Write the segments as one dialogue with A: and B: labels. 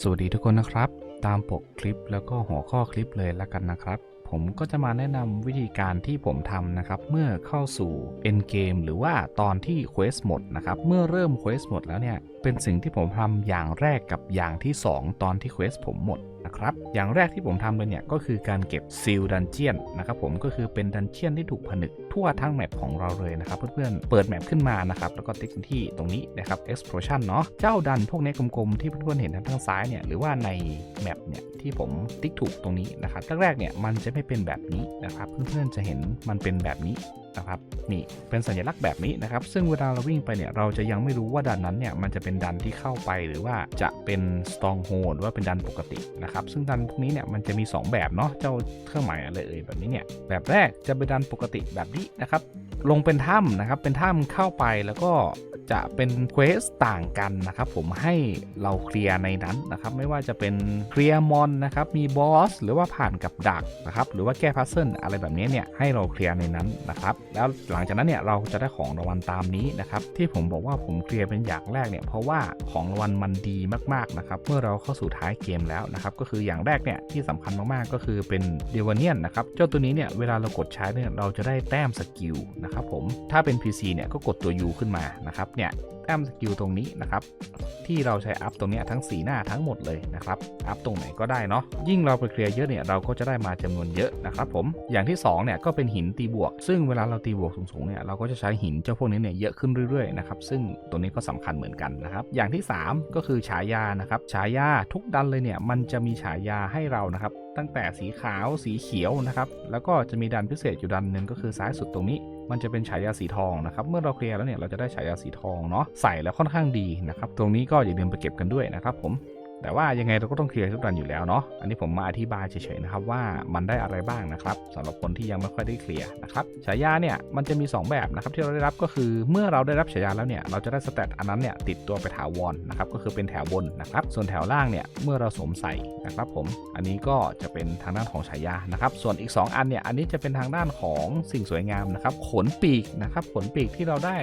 A: สวัสดีทุกคนนะครับ ตามปกคลิปแล้วก็หัวข้อคลิปเลยละกันนะครับ ผมก็จะมาแนะนำวิธีการที่ผมทำนะครับ เมื่อเข้าสู่ end game หรือว่าตอนที่ quest หมดนะครับ เมื่อเริ่ม quest หมดแล้วเนี่ย เป็นสิ่งที่ผมทำอย่างแรกกับอย่างที่ 2 ตอนที่ quest ผมหมด นะครับ อย่างแรกที่ผมทำเลยเนี่ยก็คือการเก็บ seal dungeon นะครับผมก็คือเป็นดันเจียนที่ถูกผนึกทั่วทั้งแมปของเราเลยนะครับเพื่อนๆ เปิดแมปขึ้นมานะครับแล้วก็ติ๊กที่ตรงนี้นะครับ explosion เนาะเจ้าดันพวกนี้กลมๆ ที่เพื่อนๆเห็นทางซ้ายเนี่ยหรือว่าในแมปเนี่ยที่ผมติ๊กถูกตรงนี้นะครับแรกๆเนี่ยมันจะไม่เป็นแบบนี้นะครับเพื่อนๆจะเห็นมันเป็นแบบนี้ นะครับนี่เป็นสัญลักษณ์แบบนี้นะครับ ซึ่งเวลาเราวิ่งไปเนี่ยเราจะยังไม่รู้ว่าดันนั้นเนี่ยมันจะเป็นดันที่เข้าไปหรือว่าจะเป็น stronghold หรือว่าเป็นดันปกตินะครับซึ่งดันพวกนี้เนี่ยมันจะมี 2 แบบเนาะเจ้าเครื่องหมายอะไรเอ่ยแบบนี้เนี่ยแบบแรกจะเป็นดันปกติแบบนี้นะครับลงเป็นถ้ำนะครับเป็นถ้ำเข้าไปแล้วก็ จะเป็นเควสต่างกันนะครับผมให้เราเคลียร์ในนั้นนะครับไม่ว่าจะเป็นเคลียร์มอนนะครับมีบอสหรือว่าผ่านกับดักนะครับหรือว่าแก้พัซเซิลอะไรแบบนี้เนี่ยให้เราเคลียร์ในนั้นนะครับแล้วหลังจากนั้นเนี่ยเราจะได้ของรางวัลตามนี้นะครับที่ผมบอกว่าผมเคลียร์เป็นอย่างแรกเนี่ยเพราะว่าของรางวัลมันดีมากๆนะครับเมื่อเราเข้าสู่ท้ายเกมแล้วนะครับก็คืออย่างแรกเนี่ยที่สำคัญมากๆก็คือเป็นเดวเนียนนะครับเจ้าตัวนี้เนี่ยเวลาเรากดใช้เนี่ยเราจะได้แต้มสกิลนะครับผมถ้าเป็น PC เนี่ยก็กดตัว U ขึ้นมานะครับเนี่ยแต้มสกิลตรงนี้นะครับ ที่เราใช้อัพตรงนี้ทั้งสีหน้าทั้งหมดเลยนะครับ อัพตรงไหนก็ได้เนาะยิ่งเราไปเคลียร์เยอะเนี่ยเราก็จะได้มาจำนวนเยอะนะครับผมอย่างที่2เนี่ยก็เป็นหินตีบวก ซึ่งเวลาเราตีบวกสูงๆเนี่ยเราก็จะใช้หินเจ้าพวกนี้เนี่ยเยอะขึ้นเรื่อยๆนะครับซึ่งตัวนี้ก็สำคัญเหมือนกันนะครับ อย่างที่ 3 ก็คือฉายานะครับฉายาทุกดันเลยเนี่ยมันจะมีฉายาให้เรานะครับ ตั้งแต่สีขาวสีเขียวนะครับแล้วก็จะมีดันพิเศษอยู่ดันหนึ่งก็คือซ้ายสุดตรงนี้ มันจะเป็นฉายาสีทองนะครับเมื่อเราเคลียร์แล้วเนี่ยเราจะได้ฉายาสีทองเนาะใส่แล้วค่อนข้างดีนะครับตรงนี้ก็อย่าลืมไปเก็บกันด้วยนะครับผม แต่ว่ายังไงเราก็ต้องเคลียร์ทุกดันอยู่แล้วเนาะ อันนี้ผมมาอธิบายเฉยๆนะครับว่ามันได้อะไรบ้างนะครับสำหรับคนที่ยังไม่ค่อยได้เคลียร์นะครับฉายาเนี่ยมันจะมี 2 แบบนะครับที่เราได้รับก็คือเมื่อเราได้รับฉายาแล้วเนี่ยเราจะได้สเตตอันนั้นเนี่ยติดตัวไปถาวรนะครับก็คือเป็นแถวบนนะครับส่วนแถวล่างเนี่ยเมื่อเราสวมใส่นะครับผมอันนี้ก็จะเป็นทางด้านของฉายานะครับส่วนอีก 2 อันเนี่ยอันนี้จะเป็นทางด้านของสิ่งสวยงามนะครับขนปีกนะครับขนปีกที่เราได้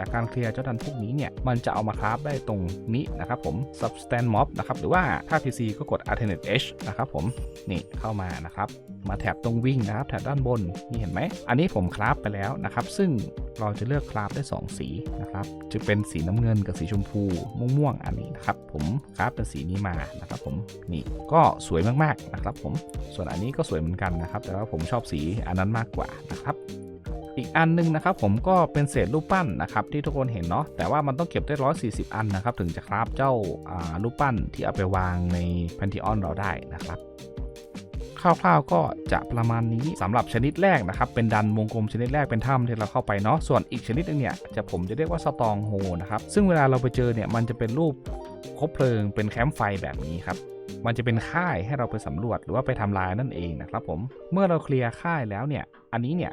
A: จากการเคลียร์เจ้าดันพวกนี้เนี่ยมันจะเอามาคราฟได้ตรงนี้นะครับผม substand mob นะครับหรือว่าถ้า PC ก็กด alternate h นะครับผมนี่เข้ามานะครับมาแถบตรงวิ่งนะครับแถบด้านบนนี่เห็นไหมอันนี้ผมคราฟไปแล้วนะครับ ซึ่งเราจะเลือกคราฟได้ 2 สีนะครับจะเป็นสีน้ำเงินกับสีชมพูม่วงๆอันนี้นะครับผมคราฟเป็นสีนี้มานะครับผมนี่ก็สวยมากๆนะครับผมส่วนอันนี้ก็สวยเหมือนกันนะครับ แต่ว่าผมชอบสีอันนั้นมากกว่านะครับ อีกอันหนึงนะครับผมก็เป็นเศษรูปปั้นนะครับที่ทุกคนเห็นเนาะแต่ว่ามันต้องเก็บได้ 140 อันนะครับถึงจะคราฟเจ้ารูปปั้นที่เอาไปวางในแพนทีออนเราได้นะครับคร่าวๆก็จะประมาณนี้สำหรับชนิดแรกนะครับ เป็นดันวงกลมชนิดแรกเป็นถ้ำที่เราเข้าไปเนาะส่วนอีกชนิดนึงเนี่ยจะผมจะเรียกว่าสตองโฮนะครับซึ่งเวลาเราไปเจอเนี่ยมันจะเป็นรูปคบเพลิงเป็นแคมป์ไฟแบบนี้ครับมันจะเป็นค่ายให้เราไปสำรวจหรือว่าไปทำลายนั่นเองนะครับผมเมื่อเราเคลียร์ค่ายแล้วเนี่ยอันนี้เนี่ย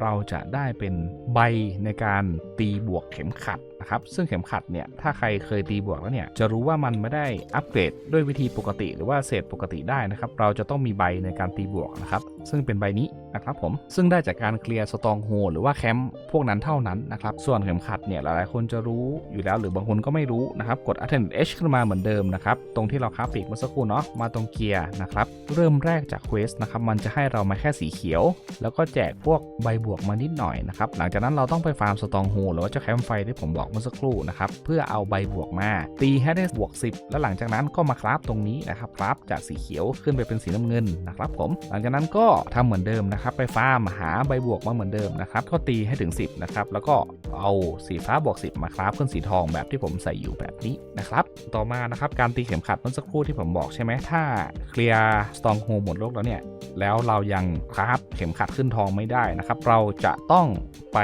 A: เราจะได้เป็นใบในการตีบวกเข็มขัดนะครับซึ่งเข็มขัดเนี่ยถ้าใครเคยตีบวกแล้วเนี่ยจะรู้ว่ามันไม่ได้อัปเกรดด้วยวิธีปกติหรือว่าเศษปกติได้นะครับเราจะต้องมีใบในการตีบวกนะครับซึ่งเป็นใบนี้นะครับผมซึ่งได้จากการเคลียร์สตองโฮหรือว่าแคมป์พวกนั้นเท่านั้นนะครับส่วนเข็มขัดเนี่ยหลายๆคนจะรู้อยู่แล้วหรือบางคนก็ไม่รู้นะครับกด Attend H ขึ้นมาเหมือนเดิมนะครับตรงที่เราคาปีกเมื่อสักครู่เนาะมาตรงเกียร์นะครับเริ่มแรกจากเควสนะครับมันจะให้เรามาแค่สีเขียว แล้วก็แจกพวกใบบวกมานิดหน่อยนะครับหลังจากนั้นเราต้องไปฟาร์มสตองโฮหรือว่าเจ้าแคมป์ไฟที่ผมบอกเมื่อสักครู่นะครับเพื่อเอาใบบวกมา ตีให้ได้บวก 10 แล้วหลังจากนั้นก็มาคราฟตรงนี้นะครับคราฟจากสีเขียวขึ้นไปเป็นสีน้ำเงินนะครับผม หลังจากนั้นก็ทำเหมือนเดิมนะครับไปฟาร์มหาใบบวกมาเหมือนเดิมนะครับก็ตีให้ถึง 10นะครับแล้วก็เอาสีฟ้าบวก 10 มาคราฟขึ้นสีทองแบบที่ผมใส่อยู่แบบนี้นะครับต่อมานะครับการตีเข็มขัดเมื่อสักครู่ที่ผมบอกใช่ไหมถ้าเคลียร์สตองโฮหมดโลกแล้วเนี่ยแล้วเรายังคราฟเข็มขัดขึ้นทองไม่ได้นะครับเราจะต้องไป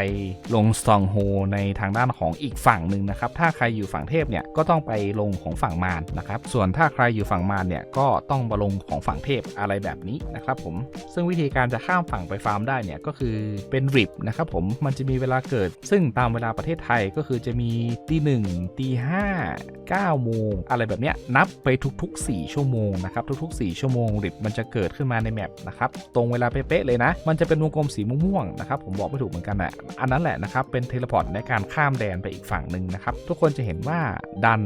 A: ลงสตองโฮในทางด้านของอีกฝั่งหนึ่งนะครับ ถ้าใครอยู่ฝั่งเทพเนี่ยก็ต้องไปลงของฝั่งมารนะครับ ส่วนถ้าใครอยู่ฝั่งมารเนี่ยก็ต้องมาลงของฝั่งเทพอะไรแบบนี้นะครับผม ซึ่งวิธีการจะข้ามฝั่งไปฟาร์มได้เนี่ยก็คือเป็นริบนะครับผม มันจะมีเวลาเกิด ซึ่งตามเวลาประเทศไทยก็คือจะมีตีหนึ่งตีห้าเก้าโมงอะไรแบบเนี้ยนับไปทุกๆ 4 ชั่วโมงนะครับทุกๆ 4 ชั่วโมงริบมันจะเกิดขึ้นมาในแมปนะครับตรงเวลาเป๊ะๆเลยนะ มันจะเป็นวงกลมสีม่วงๆนะครับผมบอกไม่ถูกเหมือนกันอะอันนั้นแหละนะครับเป็นเทเลพอร์ตในการข้ามแดนไปอีกฝั่งหนึ่งนะครับ ทุกคนจะเห็นว่าดัน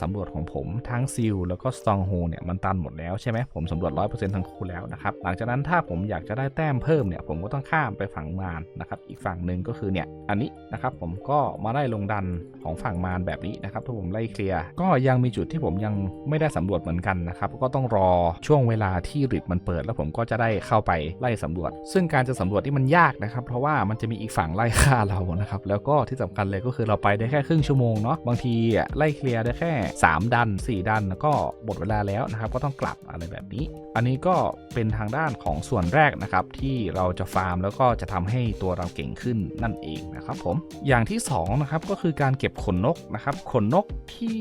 A: สำรวจของผมทั้งซิลแล้วก็สตองโฮเนี่ยมันตันหมดแล้วใช่ไหมผมสำรวจ 100%ทั้งคู่แล้วนะครับหลังจากนั้นถ้าผมอยากจะได้แต้มเพิ่มเนี่ยผมก็ต้องข้ามไปฝั่งมารนะครับอีกฝั่งหนึ่งก็คือเนี่ยอันนี้นะครับผมก็มาไล่ลงดันของฝั่งมารแบบนี้นะครับถ้าผมไล่เคลียร์ก็ยังมีจุดที่ผมยังไม่ได้สำรวจเหมือนกันนะครับก็ต้องรอช่วงเวลาที่ริดมันเปิด แล้วผมก็จะได้เข้าไปไล่สำรวจ ซึ่งการจะสำรวจที่มันยากนะครับเพราะว่ามันจะมีอีกฝั่งไล่ฆ่าเรานะครับแล้วก็ที่สำคัญเลยก็คือเราไปได้แค่ครึ่งชั่วโมงเนาะบางทีไล่เคลียร์ได้แค่ 3 ดัน 4 ดันแล้วก็หมดเวลาแล้วนะครับ ก็ต้องกลับอะไรแบบนี้ อันนี้ก็เป็นทางด้านของส่วนแรกนะครับที่เราจะฟาร์มแล้วก็จะทำให้ตัวเราเก่งขึ้นนั่นเองนะครับผมอย่างที่สองนะครับก็คือการเก็บขนนกนะครับขนนกที่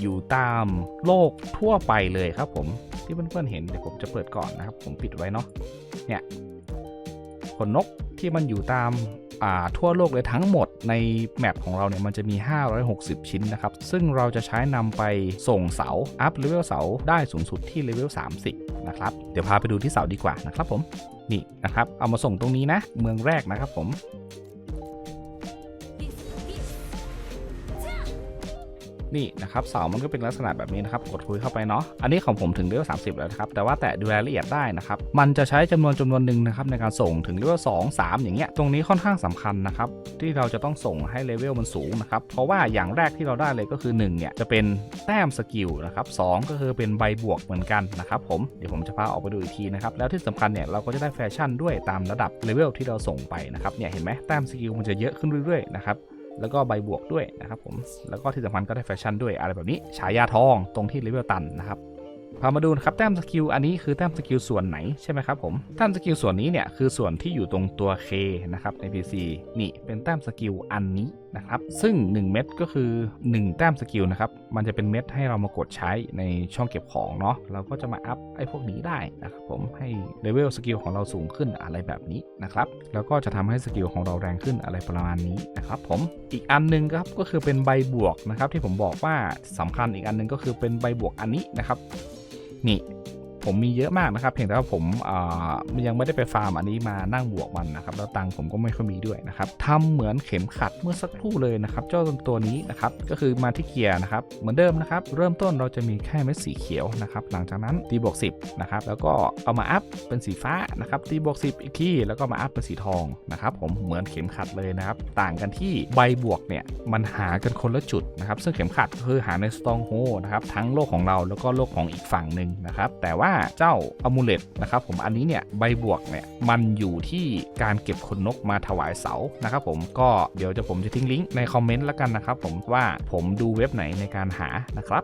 A: อยู่ตามโลกทั่วไปเลยครับผมที่เพื่อนๆเห็นเดี๋ยวผมจะเปิดก่อนนะครับ ผมปิดไว้เนาะเนี่ยขนนกที่มันอยู่ตาม ทั่วโลกเลยทั้งหมดในแมปของเราเนี่ยมันจะมี 560 ชิ้นนะครับ ซึ่งเราจะใช้นำไปส่งเสา อัพเลเวลเสาได้สูงสุดที่เลเวล 30 นะครับ เดี๋ยวพาไปดูที่เสาดีกว่านะครับผม นี่นะครับ เอามาส่งตรงนี้นะ เมืองแรกนะครับผม นี่นะครับเสามันก็เป็นลักษณะแบบนี้นะครับกดคุยเข้าไปเนาะอันนี้ของผมถึงเลเวล30แล้วนะครับแต่ว่าแต่ดูรายละเอียดได้นะครับมันจะใช้จำนวนจำนวนหนึ่งนะครับในการส่งถึงเลเวล2 3อย่างเงี้ยตรงนี้ค่อนข้างสำคัญนะครับที่เราจะต้องส่งให้เลเวลมันสูงนะครับเพราะว่าอย่างแรกที่เราได้เลยก็คือ1เนี่ยจะเป็นแต้มสกิลนะครับสองก็คือเป็นใบบวกเหมือนกันนะครับผมเดี๋ยวผมจะพาออกไปดูอีกทีนะครับแล้วที่สำคัญเนี่ยเราก็จะได้แฟชั่นด้วยตามระดับเลเวลที่เราส่งไปนะครับเนี่ยเห็นไหมแต้มสกิลมันจะเยอะขึ้นเรื่อยๆนะครับ แล้วก็ใบบวกด้วยนะครับผม แล้วก็ที่สำคัญก็ได้แฟชั่นด้วยอะไรแบบนี้ ฉายาทองตรงที่เลเวลตันนะครับ พามาดูนะครับแต้มสกิลอันนี้คือแต้มสกิลส่วนไหนใช่ไหมครับผม แต้มสกิลส่วนนี้เนี่ยคือส่วนที่อยู่ตรงตัว K นะครับใน PC นี่เป็นแต้มสกิลอันนี้ นะครับ ซึ่ง 1 เม็ดก็คือ 1 แต้มสกิลนะครับ มันจะเป็นเม็ดให้เรามากดใช้ในช่องเก็บของเนาะ เราก็จะมาอัพไอ้พวกนี้ได้นะครับผม ให้เลเวลสกิลของเราสูงขึ้นอะไรแบบนี้นะครับ แล้วก็จะทำให้สกิลของเราแรงขึ้นอะไรประมาณนี้นะครับผม อีกอันหนึงครับก็คือเป็นใบบวกนะครับที่ผมบอกว่าสำคัญอีกอันหนึงก็คือเป็นใบบวกอันนี้นะครับ นี่ ผมมีเยอะมากนะครับ เพียงแต่ว่าผมยังไม่ได้ไปฟาร์มอันนี้มานั่งบวกมันนะครับแล้วตังค์ผมก็ไม่ค่อยมีด้วยนะครับทำเหมือนเข็มขัดเมื่อสักครู่เลยนะครับ เจ้าตัวนี้นะครับก็คือมาที่เกียร์นะครับเหมือนเดิมนะครับ เริ่มต้นเราจะมีแค่เม็ดสีเขียวนะครับหลังจากนั้นตีบวก10นะครับแล้วก็เอามาอัพเป็นสีฟ้านะครับตีบวก10 อีกทีแล้วก็มาอัพเป็นสีทองนะครับผมเหมือนเข็มขัดเลยนะครับต่างกันที่ใบบวกเนี่ยมันหากันคนละจุดนะครับซึ่งเข็มขัดก็คือหาในสตองโฮนะครับทั้งโลกของเราแล้วก็โลกของอีกฝั่งหนึ่งนะครับแต่ว่าเจ้าอมูเลตนะครับผมอันนี้เนี่ยใบบวกเนี่ยมันอยู่ที่การเก็บขนนกมาถวายเสานะครับผมก็เดี๋ยวจะผมจะทิ้งลิงก์ในคอมเมนต์แล้วกันนะครับผมว่าผมดูเว็บไหนในการหานะครับ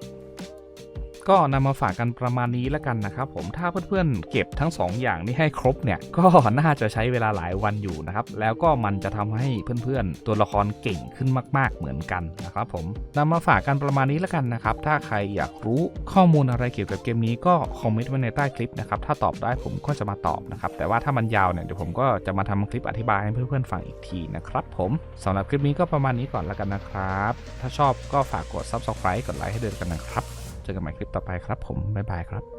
A: ก็นำมาฝากกันประมาณนี้แล้วกันนะครับผมถ้าเพื่อนๆเก็บทั้ง 2 อย่างนี้ให้ครบเนี่ยก็น่าจะใช้เวลาหลายวันอยู่นะครับแล้วก็มันจะทำให้เพื่อนๆ ตัวละครเก่งขึ้นมาก ๆ เหมือนกันนะครับผมนำมาฝากกันประมาณนี้แล้วกันนะครับถ้าใครอยากรู้ข้อมูลอะไรเกี่ยวกับเกมนี้ก็คอมเมนต์ไว้ในใต้คลิปนะครับถ้าตอบได้ผมก็จะมาตอบนะครับแต่ว่าถ้ามันยาวเนี่ยเดี๋ยวผมก็จะมาทำคลิปอธิบายให้เพื่อนๆฟังอีกทีนะครับผมสำหรับคลิปนี้ก็ประมาณนี้ก่อนแล้วกันนะครับ ถ้าชอบก็ฝากกด subscribe กดไลค์ให้เดินกันนะครับ จอกันใหม่คลิปต่อไปครับผมบ๊ายบายครับ